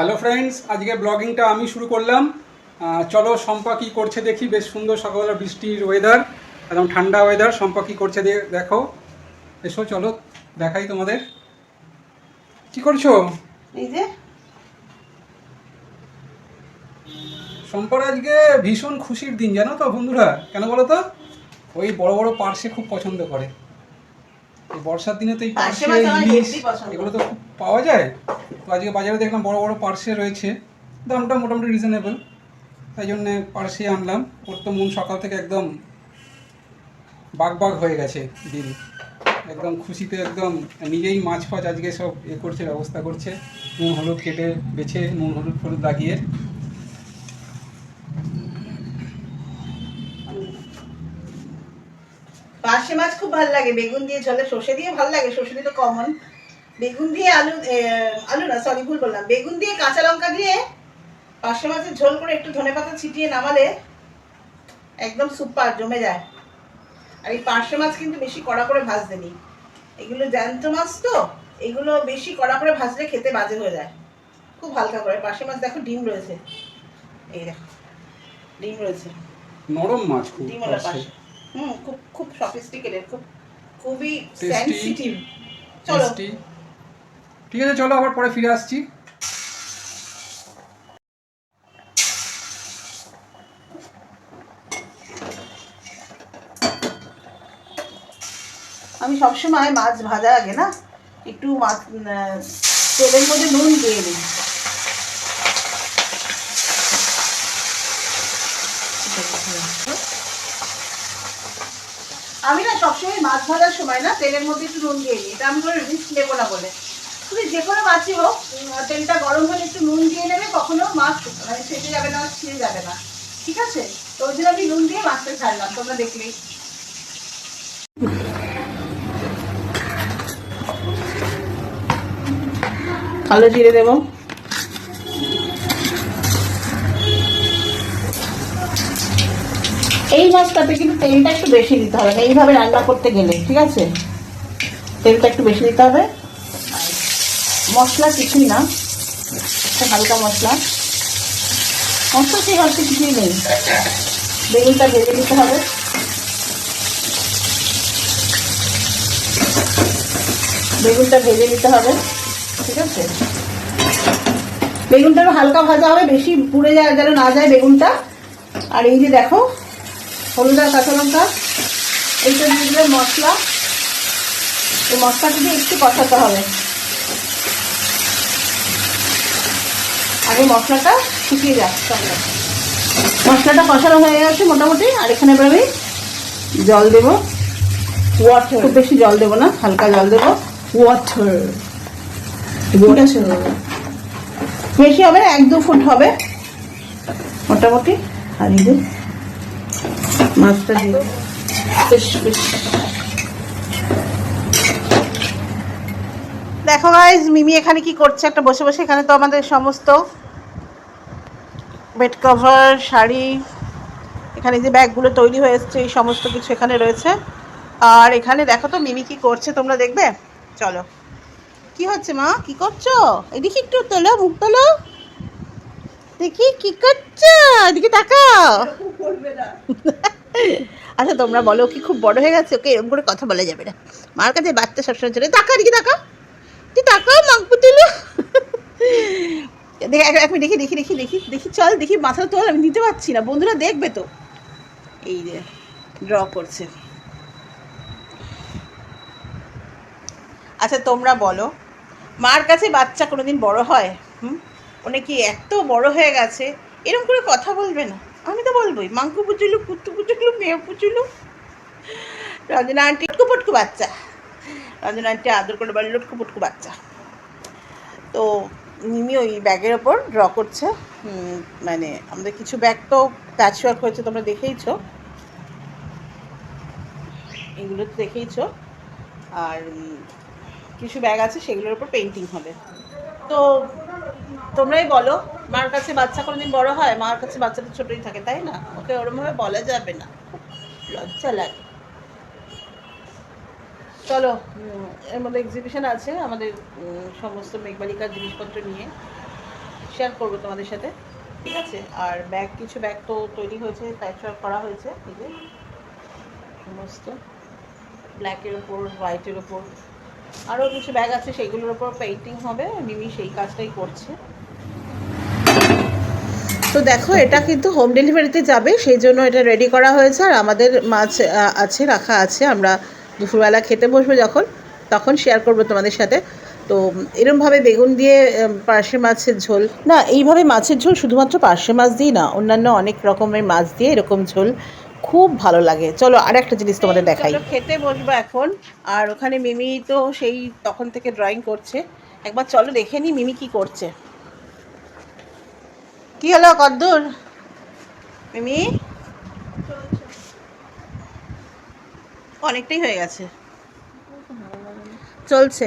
Hello friends আজকে ব্লগিংটা আমি শুরু করলাম। চলো শম্পা কি করছে দেখি বেশ সুন্দর সকালবেলা বৃষ্টির ওয়েদার একদম ঠান্ডা ওয়েদার শম্পা কি করছে দেখো। এসো চলো দেখাই তোমাদের। কি করছ? এই যে। শম্পার আজকে ভীষণ খুশির দিন জানো তো বন্ধুরা? কেন বলো তো? ওই বড় বড় পার্সে খুব পছন্দ করে। বর্ষার দিনে তো এই পার্সে ইলিশ এগুলো তো খুব পাওয়া যায়। তো আজকে বাজারে দেখলাম বড় বড় পার্সে রয়েছে। দামটা মোটামুটি রিজনেবল তাই জন্যে পার্সে আনলাম। ওর তো মন সকাল থেকে একদম বাগ বাগ হয়ে গেছে দিন। একদম খুশিতে একদম নিজেই মাছ ফাছ আজকে সব এ করছে, ব্যবস্থা করছে। নুন, হলুদ কেটে বেছে নুন, হলুদ ফলুদ লাগিয়ে। পার্শে মাছ খুব ভালো লাগে। বেগুন দিয়ে ঝোলে, সর্ষে দিয়ে ভালো লাগে। সর্ষে তো কমন বেগুন দিয়ে আলু আলু না সরি ভুল বললাম। বেগুন দিয়ে কাঁচা লঙ্কা দিয়ে পার্শে মাছের ঝোল করে একটু ধনে পাতা ছিটিয়ে নামালে একদম সুপার জমে যায়। আর এই পার্শে মাছ কিন্তু বেশি কড়া করে ভাজতে নি এগুলো জ্যান্ত মাছ তো এগুলো বেশি কড়া করে ভাজলে খেতে বাজে হয়ে যায়। খুব হালকা করে। পার্শে মাছ দেখো ডিম রয়েছে। এই দেখো ডিম রয়েছে। নরম মাছ খুব পাশে হুম খুব খুব সফিস্টিকেটেড খুব খুবই. সেনসিটিভ চলো। ঠিক আছে, চলো আবার পরে ফিরে আসছি। আমি সবসময় মাছ ভাজা আগে না, একটু মাছ তেলের মধ্যে নুন দিয়ে দিই। আমি না সবসময় মাছ ভাজার সময় না তেলের মধ্যে একটু নুন দিয়ে দিই, এটা আমি কোনো রিস্ক নেব না বলে। তুমি যে কোনো মাছই হোক তেলটা গরম হলে একটু নুন দিয়ে নেবে কখনো মাছ মানে ফেটে যাবে না ছিঁড়ে যাবে না। ঠিক আছে? তো ওই জন্য আমি নুন দিয়ে মাছটা ছাড়লাম তোমরা দেখলেই কালো জিরে দেবো। এই মাছটাতে কিন্তু তেলটা একটু বেশি দিতে হবে এইভাবে রান্না করতে গেলে ঠিক আছে? তেলটা একটু বেশি দিতে হবে। মশলা কিছুই না। একটা হালকা মশলা। মশলা সেই হালকা কিছুই নেই। বেগুনটা ভেজে দিতে হবে। বেগুনটা ভেজে নিতে হবে, ঠিক আছে? বেগুনটা হালকা ভাজা হবে, বেশি পুড়ে যায়, যেন না যায় বেগুনটা। আর এই যে দেখো, হলুদ আর কাঁচা লঙ্কা, এইটা দিয়ে দিলে মশলা। এই মশলাটা দিয়ে একটু কষাতে হবে। আগে মশলাটা শুকিয়ে যাচ্ছে মশলাটা কষানো হয়ে গেছে মোটামুটি আর এখানে এবার আমি জল দেবো। ওয়াটার খুব বেশি জল দেবো না হালকা জল দেবো। ওয়াটার বেশি হবে এক দু ফুট হবে মোটামুটি। আর এই যে মাছটা দিয়ে বেশ বেশ। দেখো গাইজ মিমি এখানে কি করছে? একটা বসে বসে এখানে তো আমাদের সমস্ত বেড কভার শাড়ি, এখানে যে ব্যাগগুলো তৈরি হয়ে এসছে, এই সমস্ত কিছু এখানে রয়েছে। আর এখানে দেখো তো মিমি কি করছে, তোমরা দেখবে? চলো। কি হচ্ছে মা? কি করছ? এদিকে একটু তোলো, মুখ তোলো। দেখি কি করছ? এদিকে তাকাও। আচ্ছা তোমরা বলো কি খুব বড় হয়ে গেছে? ওকে এরকম করে কথা বলা যাবে না। মার কাছে বাচ্চা সবসময় চলে। তাকা এদিকে তাকা তুই তাকাও মাংস তুলো। দেখি, এক মিনিট, দেখি দেখি দেখি দেখি দেখি, চল, দেখি মাথা তোল, আমি নিতে পারছি না, বন্ধুরা দেখবে তো। এই যে ড্র করছে। আচ্ছা তোমরা বলো, মার কাছে বাচ্চা কোনোদিন বড় হয়? হুম? ওনে কি এত বড় হয়ে গেছে? এরকম করে কথা বলবে না। আমি তো বলবোই মাংকু পুচুলু কুত্তু পুচুলু, মেয়ে পুচুলু। রঞ্জনা আন্টি পুটকু বাচ্চা। রঞ্জনা আন্টি আদর করে বলে লটকু পুটকু বাচ্চা। তো নিমি ওই ব্যাগের ওপর ড্র করছে। মানে আমাদের কিছু ব্যাগ তো প্যাচ ওয়ার্ক হয়েছে, তোমরা দেখেইছো। এগুলো তো দেখেইছো। আর কিছু ব্যাগ আছে, সেগুলোর উপর পেন্টিং হবে। তো তোমরাই বলো, মার কাছে বাচ্চা কোনোদিন বড় হয়? মার কাছে বাচ্চাটা ছোটই থাকে, তাই না? ওকে ওরমভাবে বলা যাবে না। লজ্জা লাগে। চলো এর মধ্যে এক্সিবিশন আছে, আমাদের সমস্ত মেঘবালিকার জিনিসপত্র নিয়ে শেয়ার করব তোমাদের সাথে, ঠিক আছে? আর ব্যাগ কিছু ব্যাগ তো তৈরি হয়েছে প্যাচ করা হয়েছে, এই যে সমস্ত ব্ল্যাকের ওপর হোয়াইটের ওপর আরও কিছু ব্যাগ আছে, সেইগুলোর ওপর পেইন্টিং হবে, মিমি সেই কাজটাই করছে। তো দেখো, এটা কিন্তু হোম ডেলিভারিতে যাবে, সেই জন্য এটা রেডি করা হয়েছে, আর আমাদের মাছ আছে, রাখা আছে, আমরা দুপুরবেলা খেতে বসবো যখন তখন শেয়ার করব তোমাদের সাথে। তো এরমভাবে বেগুন দিয়ে পার্শে মাছের ঝোল। না এইভাবে মাছের ঝোল শুধুমাত্র পার্শে মাছ দিয়ে না অন্যান্য অনেক রকমের মাছ দিয়ে এরকম ঝোল খুব ভালো লাগে। চলো আর একটা জিনিস তোমাদের দেখাই। খেতে বসবো এখন। আর ওখানে মিমি তো সেই তখন থেকে ড্রয়িং করছে। একবার চলো দেখে নি মিমি কি করছে। কি হলো কদ্দুর? মিমি? অনেকটাই হয়ে গেছে। চলছে।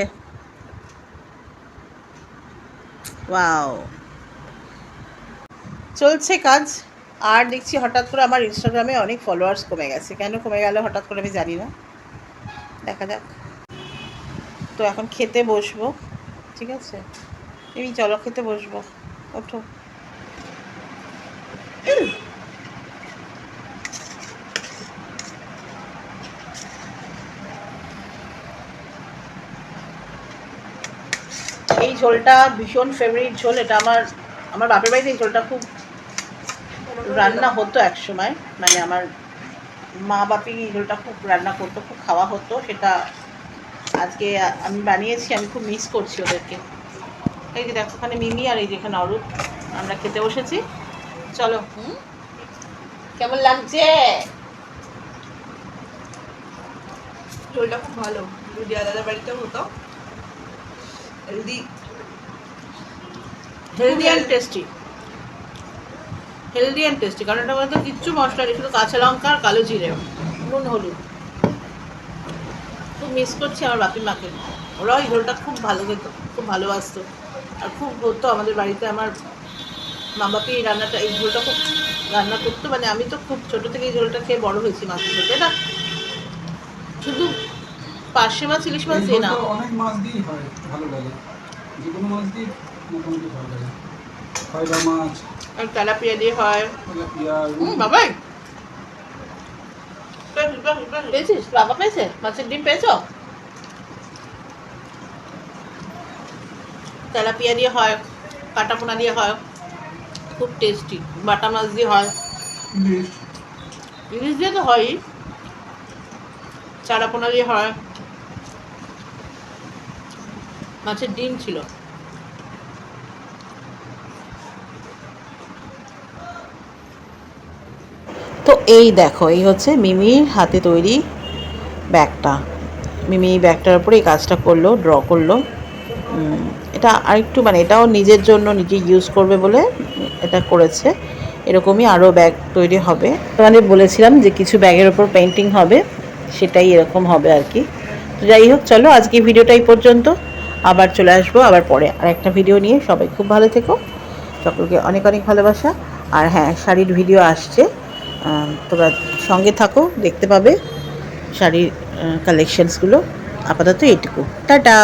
ওয়াও। চলছে কাজ। আর দেখছি হঠাৎ করে আমার ইনস্টাগ্রামে অনেক ফলোয়ার্স কমে গেছে। কেন কমে গেল হঠাৎ করে আমি জানি না। দেখা যাক। তো এখন খেতে বসবো। ঠিক আছে? এই চলো খেতে বসবো। ওঠো এই ঝোলটা ভীষণ ফেভারিট ঝোল এটা আমার আমার বাপের বাড়িতে এই ঝোলটা খুব রান্না হতো এক সময়। মানে আমার মা বাপি এই ঝোলটা খুব রান্না করতো খুব খাওয়া হতো। সেটা আজকে আমি বানিয়েছি আমি খুব মিস করছি ওদেরকে। এই যে দেখো ওখানে মিমি আর এই যে এখানে অরূপ আমরা খেতে বসেছি। চলো। হুম? কেমন লাগছে? ঝোলটা খুব ভালো। যদি দাদার বাড়িতেও হতো healthy healthy and tasty healthy and tasty কারণ এটা মধ্যে কিচ্ছু মশলা নেই, শুধু কাঁচা লঙ্কা আর কালো জিরে, নুন, হলুদ। খুব মিস করছি আমার বাপি মাকে। ওরাও এই ঝোলটা খুব ভালো খেত, খুব ভালোবাসতো। আর খুব হতো আমাদের বাড়িতে আমার মা বাপি এই রান্নাটা, এই ঝোলটা খুব রান্না করতো। মানে আমি তো খুব ছোটো থেকে এই ঝোলটা খেয়ে বড় হয়েছি মাছের ঝোল তাই না? শুধু পার্শে মাছ ইলিশ মাছ দিয়ে না। অনেক মাছ দিয়েই হয়, ভালো লাগে। যে কোনো মাছ দিয়ে মোটামুটি ভালো লাগে। খয়রা মাছ তেলাপিয়া দিয়ে হয়। তেলাপিয়া বাবাই! পেয়েছিস? বাবা পেয়েছে? মাছের ডিম পেয়েছ? তেলাপিয়া দিয়ে হয় কাটাপোনা দিয়ে হয়। খুব টেস্টি বাটা মাছ দিয়ে হয়। ইলিশ। ইলিশ দিয়ে তো হয়ই। চারাপোনা দিয়ে হয়। মাছের ডিম ছিল। তো এই দেখো, এই হচ্ছে মিমির হাতে তৈরি ব্যাগটা। মিমি এই ব্যাগটার উপরে এই কাজটা করল ড্র করল। এটা আরেকটু মানে এটাও নিজের জন্য নিজে ইউজ করবে বলে এটা করেছে। এরকমই আরও ব্যাগ তৈরি হবে। তোমাদের বলেছিলাম যে কিছু ব্যাগের ওপর পেন্টিং হবে, সেটাই এরকম হবে আর কি। তো যাই হোক, চলো আজকে ভিডিওটা এই পর্যন্ত। আবার চলে আসব, আবার পরে আর একটা ভিডিও নিয়ে। সবাই খুব ভালো থেকো। সকলকে অনেক অনেক ভালোবাসা। আর হ্যাঁ শাড়ির ভিডিও আসছে। তোমরা সঙ্গে থাকো দেখতে পাবে শাড়ির কালেকশনসগুলো আপাতত এটুকু টাটা!